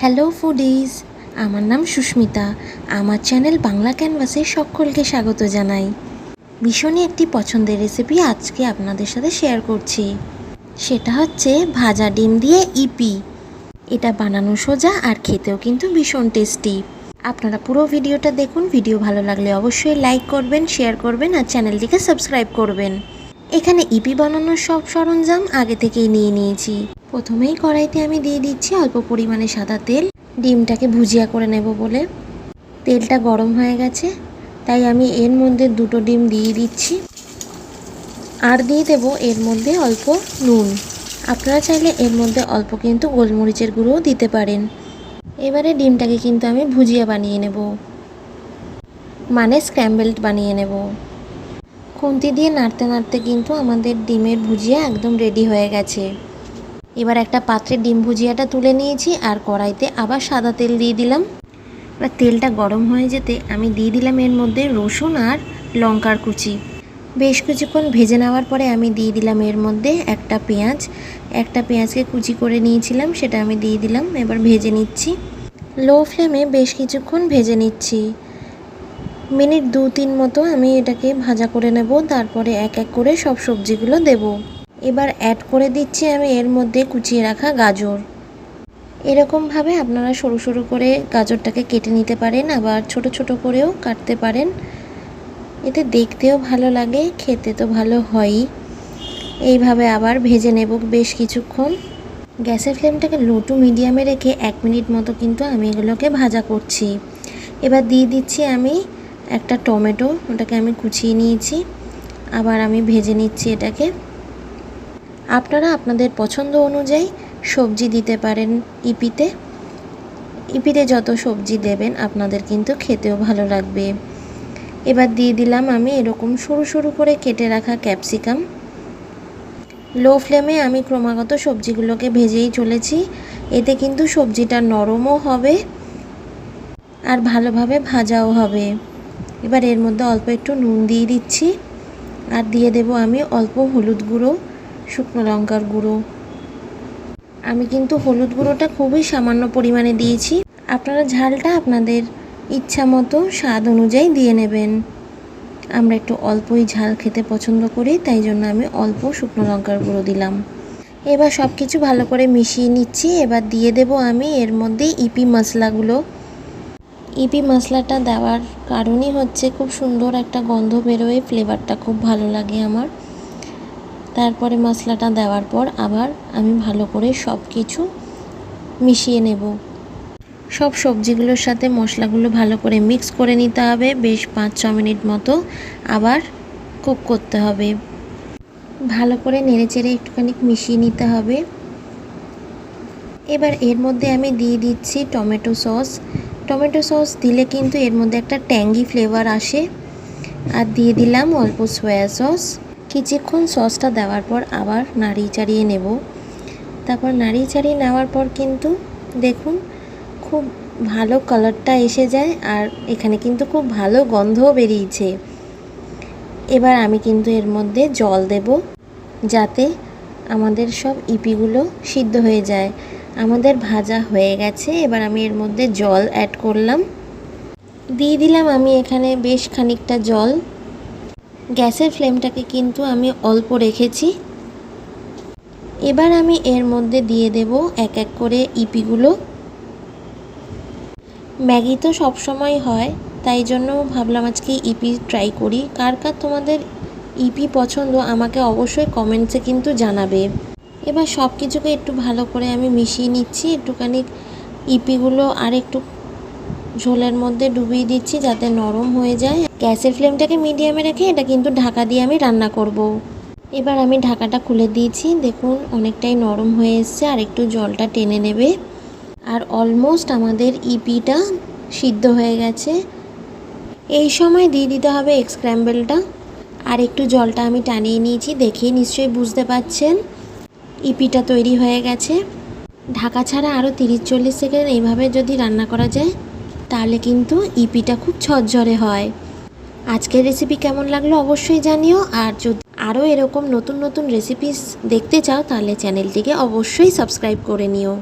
Hello foodies আমার নাম সুস্মিতা। আমার চ্যানেল বাংলা ক্যানভাসে সকলকে স্বাগত জানাই। ভীষণই একটি পছন্দের রেসিপি আজকে আপনাদের সাথে শেয়ার করছি। সেটা হচ্ছে ভাজা ডিম দিয়ে ইপি। এটা বানানো সোজা আর খেতেও কিন্তু ভীষণ টেস্টি আপনারা পুরো ভিডিওটা দেখুন। ভিডিও ভালো লাগলে অবশ্যই লাইক করবেন শেয়ার করবেন আর চ্যানেলটিকে সাবস্ক্রাইব করবেন। এখানে ইপি বানানোর সব সরঞ্জাম আগে থেকেই নিয়ে নিয়েছি। প্রথমেই কড়াইতে আমি দিয়ে দিচ্ছি অল্প পরিমাণে সাদা তেল। ডিমটাকে ভুজিয়া করে নেব বলে। তেলটা গরম হয়ে গেছে, তাই আমি এর মধ্যে দুটো ডিম দিয়ে দিচ্ছি। আর দিয়ে দেব এর মধ্যে অল্প নুন। আপনারা চাইলে এর মধ্যে অল্প কিন্তু গোলমরিচের গুঁড়োও দিতে পারেন। এবারে ডিমটাকে কিন্তু আমি ভুজিয়া বানিয়ে নেব। মানে স্ক্র্যাম্বেলড বানিয়ে নেব। খুন্তি দিয়ে নাড়তে নাড়তে কিন্তু আমাদের ডিমের ভুজিয়া একদম রেডি হয়ে গেছে। এবার একটা পাত্রে ডিম ভুজিয়াটা তুলে নিয়েছি আর কড়াইতে আবার সাদা তেল দিয়ে দিলাম। এবার তেলটা গরম হয়ে যেতে আমি দিয়ে দিলাম এর মধ্যে রসুন আর লঙ্কার কুচি। বেশ কিছুক্ষণ ভেজে নেওয়ার পরে আমি দিয়ে দিলাম এর মধ্যে একটা পেঁয়াজ। একটা পেঁয়াজকে কুচি করে নিয়েছিলাম, সেটা আমি দিয়ে দিলাম। এবার ভেজে নিচ্ছি। লো ফ্লেমে বেশ কিছুক্ষণ ভেজে নিচ্ছি। মিনিট দু তিন মতো আমি এটাকে ভাজা করে নেব, তারপরে এক এক করে সব সবজিগুলো দেব। এবার অ্যাড করে দিচ্ছি আমি এর মধ্যে কুচিয়ে রাখা গাজর। এরকমভাবে আপনারা সরু সরু করে গাজরটাকে কেটে নিতে পারেন, আবার ছোট ছোট করেও কাটতে পারেন। এতে দেখতেও ভালো লাগে, খেতে তো ভালো হয়ই। এইভাবে আবার ভেজে নেব বেশ কিছুক্ষণ। গ্যাসের ফ্লেমটাকে লো টু মিডিয়ামে রেখে এক মিনিট মতো কিন্তু আমি এগুলোকে ভাজা করছি। এবার দিয়ে দিচ্ছি আমি একটা টমেটো, ওটাকে আমি কুচিয়ে নিয়েছি। আবার আমি ভেজে নিচ্ছি এটাকে। আপনারা আপনাদের পছন্দ অনুযায়ী সবজি দিতে পারেন ইপিতে। ইপিতে যত সবজি দেবেন, আপনাদের কিন্তু খেতেও ভালো লাগবে। এবার দিয়ে দিলাম আমি এরকম সরু সরু করে কেটে রাখা ক্যাপসিকাম। লো ফ্লেমে আমি ক্রমাগত সবজিগুলোকে ভেজেই চলেছি। এতে কিন্তু সবজিটা নরমও হবে আর ভালোভাবে ভাজাও হবে। এবার এর মধ্যে অল্প একটু নুন দিয়ে দিচ্ছি। আর দিয়ে দেব আমি অল্প হলুদ গুঁড়ো। শুকনো লঙ্কার গুঁড়ো। আমি কিন্তু হলুদ গুঁড়োটা খুবই সামান্য পরিমাণে দিয়েছি। আপনারা ঝালটা আপনাদের ইচ্ছা মতো স্বাদ অনুযায়ী দিয়ে নেবেন। আমরা একটু অল্পই ঝাল খেতে পছন্দ করি, তাই জন্য আমি অল্প শুকনো লঙ্কার গুঁড়ো দিলাম। এবার সব কিছু ভালো করে মিশিয়ে নিচ্ছি। এবার দিয়ে দেব আমি এর মধ্যে ইপি মশলাগুলো। ইপি মশলাটা দেওয়ার কারণই হচ্ছে খুব সুন্দর একটা গন্ধ বেরোয় ফ্লেভারটা খুব ভালো লাগে আমার। তারপরে মশলাটা দেওয়ার পর আবার আমি ভালো করে সব কিছু মিশিয়ে নেব। সব সবজিগুলোর সাথে মশলাগুলো ভালো করে মিক্স করে নিতে হবে, বেশ পাঁচ ছ মিনিট মতো আবার কুক করতে হবে। ভালো করে নেড়েচেড়ে একটুখানি মিশিয়ে নিতে হবে। এবার এর মধ্যে আমি দিয়ে দিচ্ছি টমেটো সস। টমেটো সস দিলে কিন্তু এর মধ্যে একটা ট্যাঙ্গি ফ্লেভার আসে। আর দিয়ে দিলাম অল্প সয়া সস। কিছুক্ষণ সসটা দেওয়ার পর আবার নাড়িয়ে চাড়িয়ে নেব। তারপর নাড়িয়ে চাড়িয়ে নেওয়ার পর কিন্তু দেখুন খুব ভালো কালারটা এসে যায় আর এখানে কিন্তু খুব ভালো গন্ধও বেরিয়েছে। এবার আমি কিন্তু এর মধ্যে জল দেব যাতে আমাদের সব ইপিগুলো সিদ্ধ হয়ে যায়। আমাদের ভাজা হয়ে গেছে, এবার আমি এর মধ্যে জল অ্যাড করলাম। দিয়ে দিলাম আমি এখানে বেশ খানিকটা জল। গ্যাসের ফ্লেমটাকে কিন্তু আমি অল্প রেখেছি। এবার আমি এর মধ্যে দিয়ে দেব এক এক করে ইপিগুলো। ম্যাগি তো সবসময় হয়, তাই জন্য ভাবলাম আজকে ইপি ট্রাই করি। কার কার তোমাদের ইপি পছন্দ আমাকে অবশ্যই কমেন্টসে কিন্তু জানাবে। এবার সব কিছুকে একটু ভালো করে আমি মিশিয়ে নিচ্ছি, একটুখানি ইপিগুলো আর একটু ঝোলের মধ্যে ডুবিয়ে দিচ্ছি যাতে নরম হয়ে যায়। গ্যাসের ফ্লেমটাকে মিডিয়ামে রেখে এটা কিন্তু ঢাকা দিয়ে আমি রান্না করব। এবার আমি ঢাকাটা খুলে দিয়েছি। দেখুন, অনেকটাই নরম হয়ে এসছে আর একটু জলটা টেনে নেবে। আর অলমোস্ট আমাদের ইপিটা সিদ্ধ হয়ে গেছে। এই সময় দিয়ে দিতে হবে এক্সক্র্যাম্বেলটা আর একটু জলটা আমি টানিয়ে নিয়েছি, দেখেই নিশ্চয়ই বুঝতে পাচ্ছেন। ইপিটা তৈরি হয়ে গেছে। ঢাকা ছাড়া আরও তিরিশ চল্লিশ সেকেন্ড এইভাবে যদি রান্না করা যায় তাহলে কিন্তু ইপিটা খুব ঝরঝরে হয়। আজকের রেসিপি কেমন লাগল অবশ্যই জানিও। আর যদি আরও এরকম নতুন নতুন রেসিপিস দেখতে চাও, তাহলে চ্যানেলটিকে অবশ্যই সাবস্ক্রাইব করে নিও।